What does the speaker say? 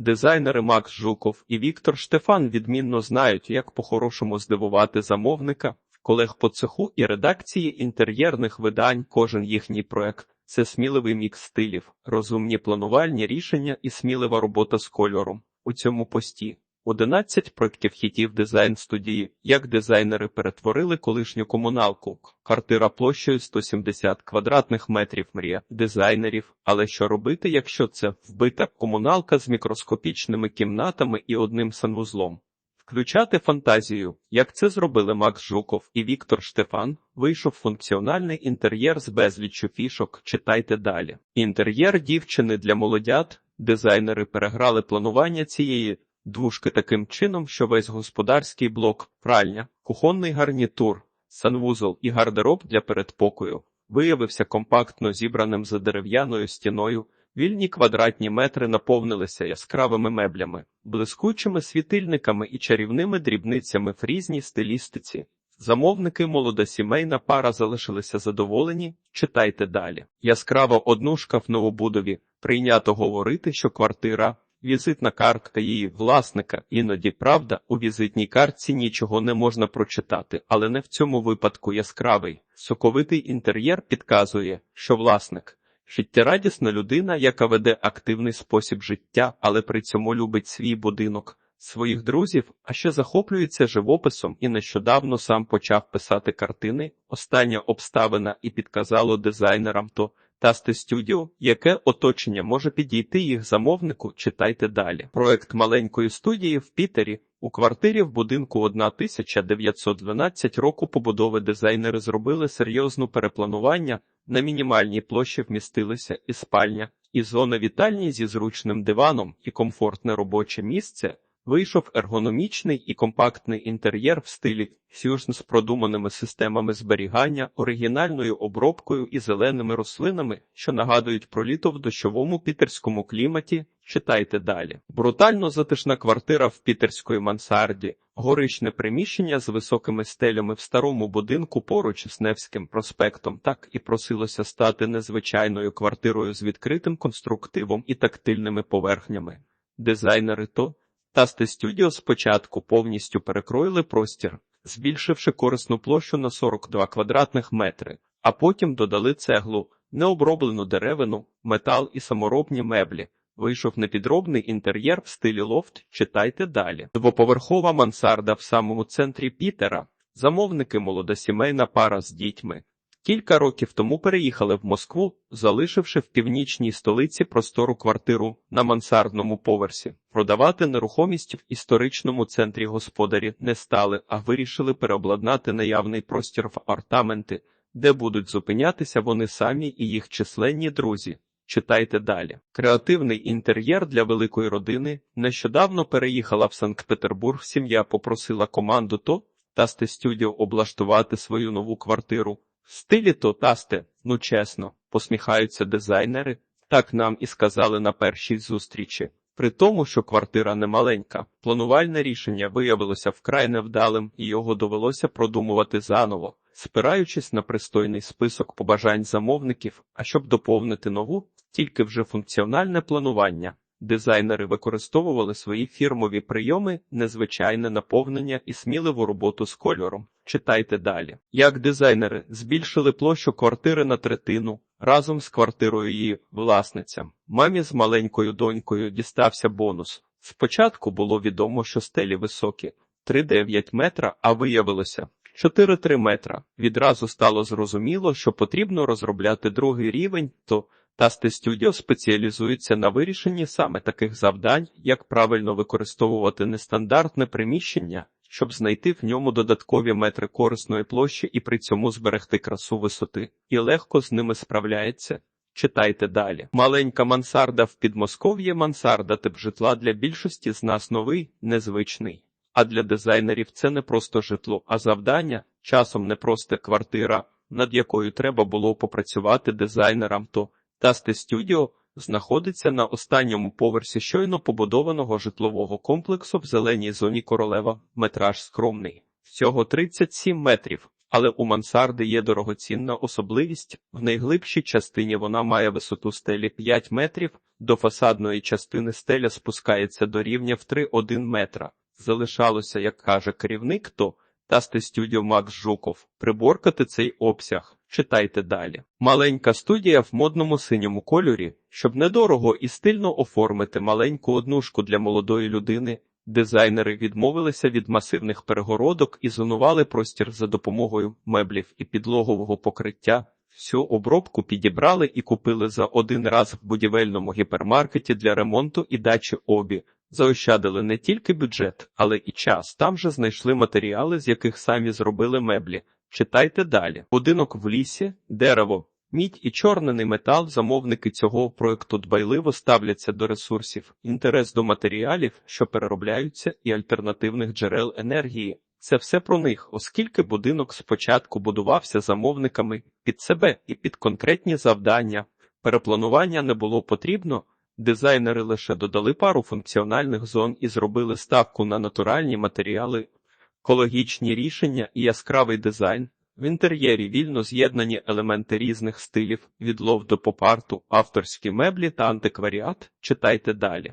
Дизайнери Макс Жуков і Віктор Штефан відмінно знають, як по-хорошому здивувати замовника, колег по цеху і редакції інтер'єрних видань. Кожен їхній проект це сміливий мікс стилів, розумні планувальні рішення і смілива робота з кольором. У цьому пості 11 проєктів хітів дизайн студії, як дизайнери перетворили колишню комуналку. Квартира площею 170 квадратних метрів мрія дизайнерів. Але що робити, якщо це вбита комуналка з мікроскопічними кімнатами і одним санвузлом? Включати фантазію, як це зробили Макс Жуков і Віктор Штефан, вийшов функціональний інтер'єр з безліччю фішок. Читайте далі. Інтер'єр дівчини для молодят. Дизайнери переграли планування цієї двушки таким чином, що весь господарський блок, пральня, кухонний гарнітур, санвузол і гардероб для передпокою виявився компактно зібраним за дерев'яною стіною. Вільні квадратні метри наповнилися яскравими меблями, блискучими світильниками і чарівними дрібницями в різній стилістиці. Замовники молода сімейна пара залишилися задоволені. Читайте далі. Яскрава однушка в новобудові. Прийнято говорити, що квартира, візитна картка її власника. Іноді правда, у візитній картці нічого не можна прочитати, але не в цьому випадку яскравий. Соковитий інтер'єр підказує, що власник. Життєрадісна людина, яка веде активний спосіб життя, але при цьому любить свій будинок, своїх друзів, а ще захоплюється живописом і нещодавно сам почав писати картини. Остання обставина і підказало дизайнерам то Тасти Студіо, яке оточення може підійти їх замовнику. Читайте далі. Проект маленької студії в Пітері. У квартирі в будинку 1912 року побудови дизайнери зробили серйозну перепланування. На мінімальній площі вмістилися і спальня, і зона вітальні зі зручним диваном, і комфортне робоче місце. Вийшов ергономічний і компактний інтер'єр в стилі Fusion з продуманими системами зберігання, оригінальною обробкою і зеленими рослинами, що нагадують про літо в дощовому пітерському кліматі. Читайте далі. Брутально затишна квартира в пітерської мансарді, горичне приміщення з високими стелями в старому будинку поруч з Невським проспектом, так і просилося стати незвичайною квартирою з відкритим конструктивом і тактильними поверхнями. Дизайнери то Тасти Студіо спочатку повністю перекроїли простір, збільшивши корисну площу на 42 квадратних метри, а потім додали цеглу, необроблену деревину, метал і саморобні меблі. Вийшов непідробний інтер'єр в стилі лофт. Читайте далі. Двоповерхова мансарда в самому центрі Пітера. Замовники молода сімейна пара з дітьми. Кілька років тому переїхали в Москву, залишивши в північній столиці простору квартиру на мансардному поверсі. Продавати нерухомість в історичному центрі господарі не стали, а вирішили переобладнати наявний простір в апартаменти, де будуть зупинятися вони самі і їх численні друзі. Читайте далі. Креативний інтер'єр для великої родини. Нещодавно переїхала в Санкт-Петербург. Сім'я попросила команду то Тасте Студіо облаштувати свою нову квартиру. Стилі то тасте, ну чесно, посміхаються дизайнери, так нам і сказали на першій зустрічі. При тому, що квартира не маленька, планувальне рішення виявилося вкрай невдалим, і його довелося продумувати заново, спираючись на пристойний список побажань замовників, а щоб доповнити нову, тільки вже функціональне планування. Дизайнери використовували свої фірмові прийоми, незвичайне наповнення і сміливу роботу з кольором. Читайте далі. Як дизайнери збільшили площу квартири на третину разом з квартирою її власницям. Мамі з маленькою донькою дістався бонус. Спочатку було відомо, що стелі високі 3,9 метра, а виявилося 4,3 метра. Відразу стало зрозуміло, що потрібно розробляти другий рівень, то Тасти Студіо спеціалізується на вирішенні саме таких завдань, як правильно використовувати нестандартне приміщення, щоб знайти в ньому додаткові метри корисної площі і при цьому зберегти красу висоти, і легко з ними справляється. Читайте далі. Маленька мансарда в Підмосков'ї мансарда тип житла для більшості з нас новий, незвичний. А для дизайнерів це не просто житло, а завдання, часом не просто квартира, над якою треба було попрацювати дизайнерам то. Тасте Студіо знаходиться на останньому поверсі щойно побудованого житлового комплексу в зеленій зоні королева. Метраж скромний. Всього 37 метрів. Але у мансарди є дорогоцінна особливість. В найглибшій частині вона має висоту стелі 5 метрів, до фасадної частини стеля спускається до рівня в 3,1 метра. Залишалося, як каже керівник, то Тасти студіо Макс Жуков. Приборкати цей обсяг. Читайте далі. Маленька студія в модному синьому кольорі, щоб недорого і стильно оформити маленьку однушку для молодої людини. Дизайнери відмовилися від масивних перегородок і зонували простір за допомогою меблів і підлогового покриття. Всю обробку підібрали і купили за один раз в будівельному гіпермаркеті для ремонту і дачі обі. Заощадили не тільки бюджет, але і час. Там же знайшли матеріали, з яких самі зробили меблі. Читайте далі. Будинок в лісі, дерево, мідь і чорнений метал. Замовники цього проекту дбайливо ставляться до ресурсів, інтерес до матеріалів, що переробляються, і альтернативних джерел енергії. Це все про них, оскільки будинок спочатку будувався замовниками під себе і під конкретні завдання. Перепланування не було потрібно. Дизайнери лише додали пару функціональних зон і зробили ставку на натуральні матеріали, екологічні рішення і яскравий дизайн. В інтер'єрі вільно з'єднані елементи різних стилів від лов до попарту, авторські меблі та антикваріат. Читайте далі.